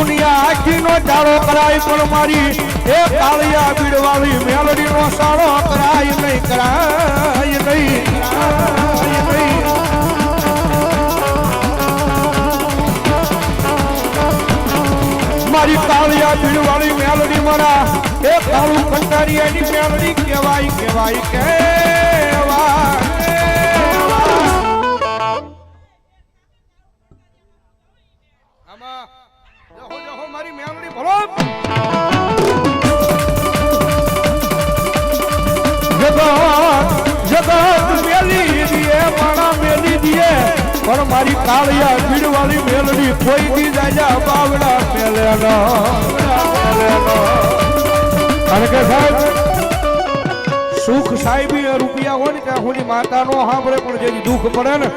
દુનિયા આખીનો ચાળો કરાય, પણ મારી એ કાળિયા બીડવાળી મેલડીનો સાળો કરાય નહીં કરાય નહીં કરાય નહીં. મારી કાળિયા ભીડવાળી મેલડી મારા, એ કાળું કંટારી એની મેલડી કહેવાય કહેવાય કહેવાય મારી કાળિયા ભીડવાળી મેલડી કોઈ દી જાજા બાવડા મેલે નો કારણ કે સાહેબ, સુખ સાહેબી રૂપિયા હોય ને ત્યાં સુધી માતા નો સાંભળે, પણ જેથી દુઃખ પડે ને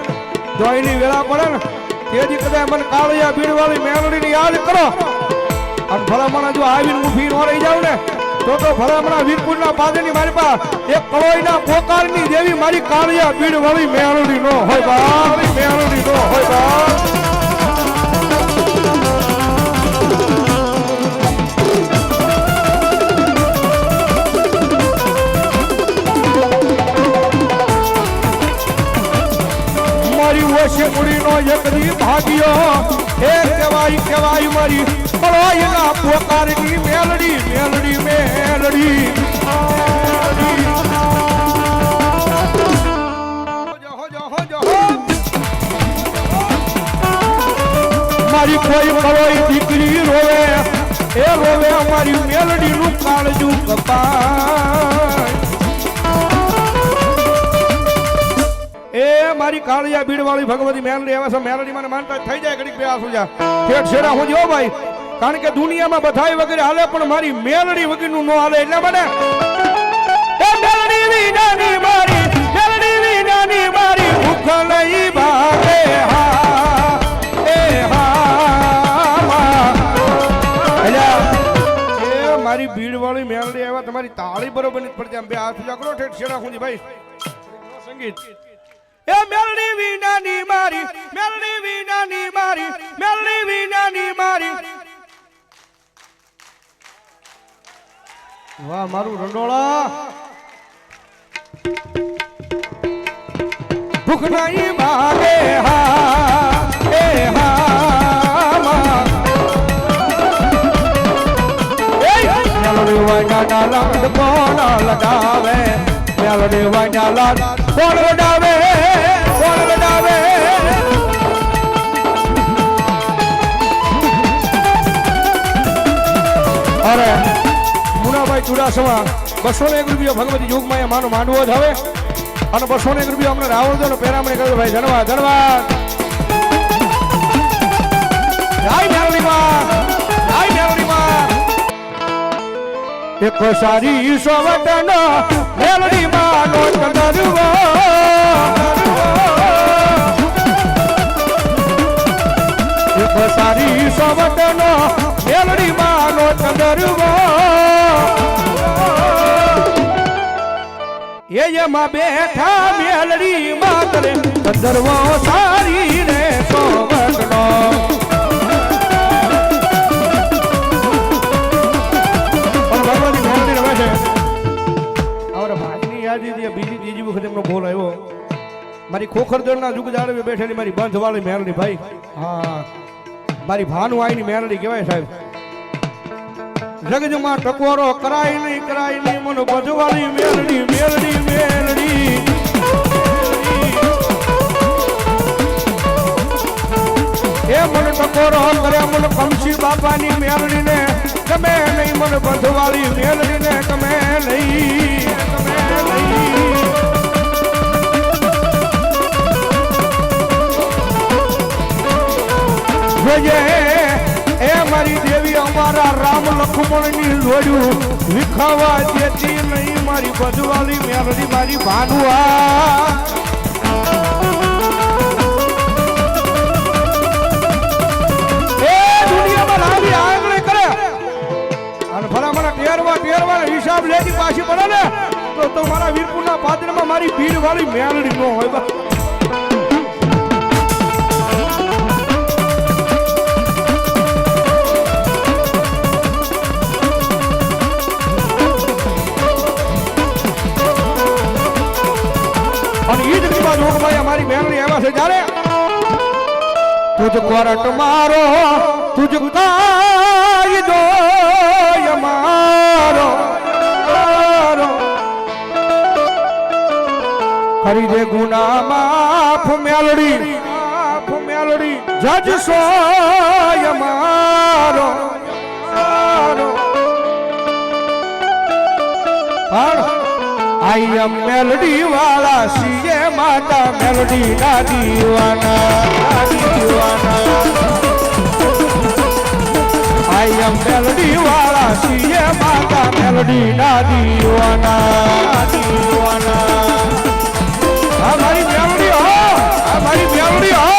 દોઈની વેળા પડે ને તેથી કદાચ મને કાળિયા ભીડવાળી મેલડીને યાદ કરો. અને ભલામણ જો આવીને ઊભી ન રહી જાવ ને. તો તો ભલામણ વીરપુરના પાદરની મારી પાસે એક કળોઈના પોકારની દેવી મારી કાળિયા બીડ વળી મેળડી નો હોય બા. મેળડી નો હોય બા. મારી ઓછી એક દી ભાગ્યો. એ કહેવાય કહેવાય મારી મારી કોઈ કોઈ દીકરી રોવે. એ રોવે અમારી મેલડીનું કાળજું કપાય. એ મારી કાળિયા ભીડવાળી ભગવતી મેલડી આવે છે, મેલડી મને માનતા થઈ જાય ઘડીક બે આસુ જા. છેડા હું જો ભાઈ, કારણ કે દુનિયામાં બધાય વગેરે હાલે, પણ મારી મેલડી વગરનું ન હાલે, એટલે મને તાળી બરોબર નથી પડતી આમ બે હાથ ઊંચા ઠેઠ છેડા હું ભાઈ. સંગીત. એ મેલડી વિનાની મારી મેલડી વિનાની મારી મેલડી વિનાની મારી. વાહ મારું રંડોળા. ભૂખ નહીં મારે હા. લગાવે મેલડી વાંગા કોણ વડાવે કોણ વડાવે? અરે, મુનાભાઈ ચુડાસમા, બસો ને એક રૂપિયા ભગવતી યુગમાં માનો માંડવો જ હવે. અને બસો ને એક રૂપિયા અમને રાવણ દો પેરામણી કર્યો ભાઈ, ધન્યવાદ ધન્યવાદ. જય મેલડીમાં એક સારી સોવટનો મેલડી માનો ચંદરવો એક સારી સોવટનો મેલડી માનો ચંદરવો એ એમાં બેઠા મેલડી ચંદરવો સારી યાદી દે બીજી ત્રીજી વખત એમનો ફોન આવ્યો. મારી ખોખરદળના જુગ જાળવી બેઠેલી મારી બંધવાળી મેલડી ભાઈ. હા. મારી ભાનુ આઈની મેલડી કહેવાય સાહેબ. જગજમાં ટકવારો કરાય નહીં કરાય નહીં મન બંધવાળી મેલડી મેલડી મેલડી એ મન ટકોરો કર્યા મન કમસી બાપાની મેલડીને ગમે નહીં મન બંધવાળી મેલડીને ગમે અમારા રામ લખમણની જોડ્યું વિખાવા દેતી નહીં મારી બજવાલી મેરડી મારી ભાનુઆ. હિસાબ લેતી પાછી પડે ને, તો તો મારા વીરપુરના પાદરમાં મારી ભીડ વાળી મેલડી ન હોય. બા જ્યારે તુજ કોરટ મારો, તુજ કાય દો મારો. કરી દે ગુના માફ મેલડી માફ મેલડી જજ સોય મારો. મારો આઈ એમ મેલડી વાળા સીએ માતા મેલડી ના દીવાના દીવાના. આઈ એમ મેલડી વાળા સીએ માતા મેલડી ના દીવાના દીવાના. આ મારી મેલડી હો, આ મારી મેલડી હો.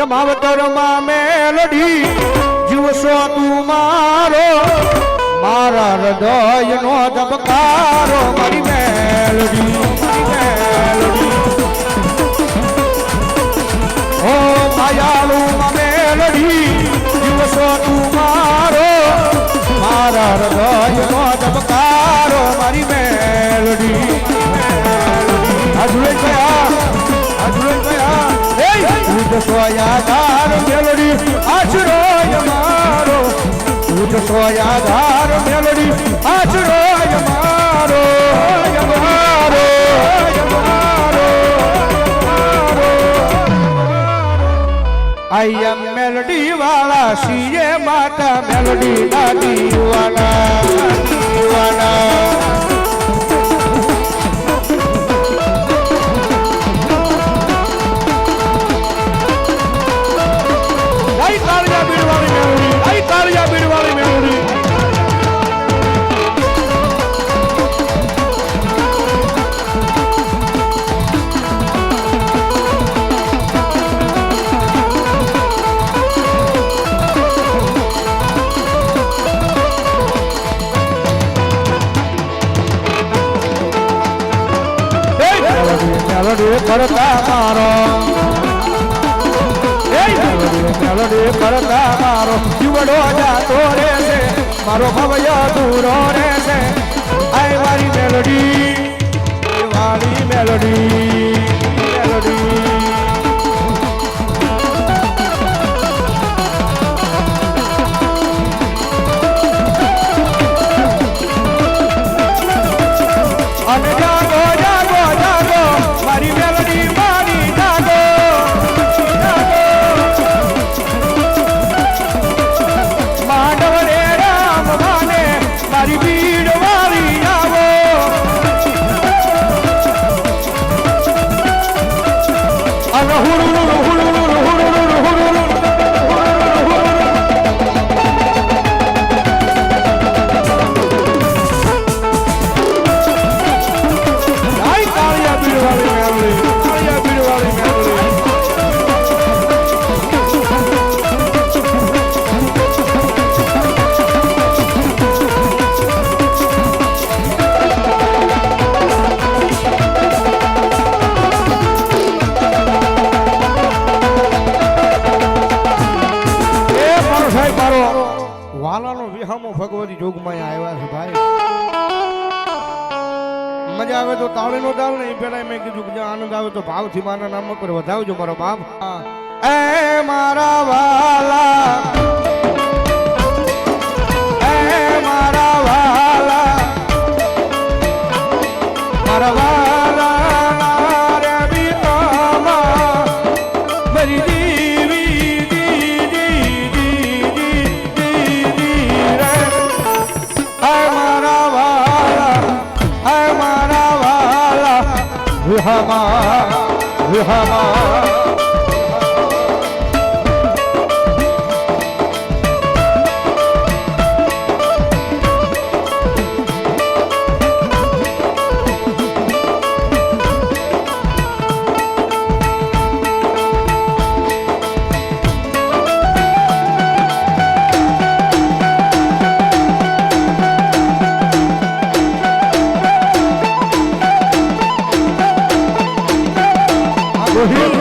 એ માવતરમાં મેલડી જીવશો તું મારો. મારા હૃદયનો ધબકારો. મારી મેલડી ઓ માયાળુ મેલડી જીવશો તું મારો. મારા હૃદયનો ધબકારો. મારી મેલડી હજુ ગયા સોયાધાર મેલડી આશરો મારો. તું સોયાધાર મેલડી આશરો મારો. મારો આઈ એમ મેલડી વાળા સીએ માતા મેલડી દાદી વાળા દીવાના. કરતા મારો. મેલડી કરતા મારો. જીવડો જાતો રહેશે. મારો ભવ્ય દૂરો રહેશે. આય મારી મેલડી. આનંદ આવે મારા નામ પર વધાવજો મારો બાપ. એ મારા হামা। Oh,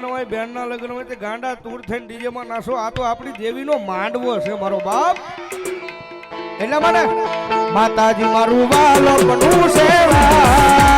લગ્ન હોય, બહેનના લગ્ન હોય, તે ગાંડા તૂર થઈને ડીજેમાં નાસો. આ તો આપણી દેવીનો માંડવો છે, મારો બાપ. એટલે મને, માતાજી મારું વાલો બનવું સેવા.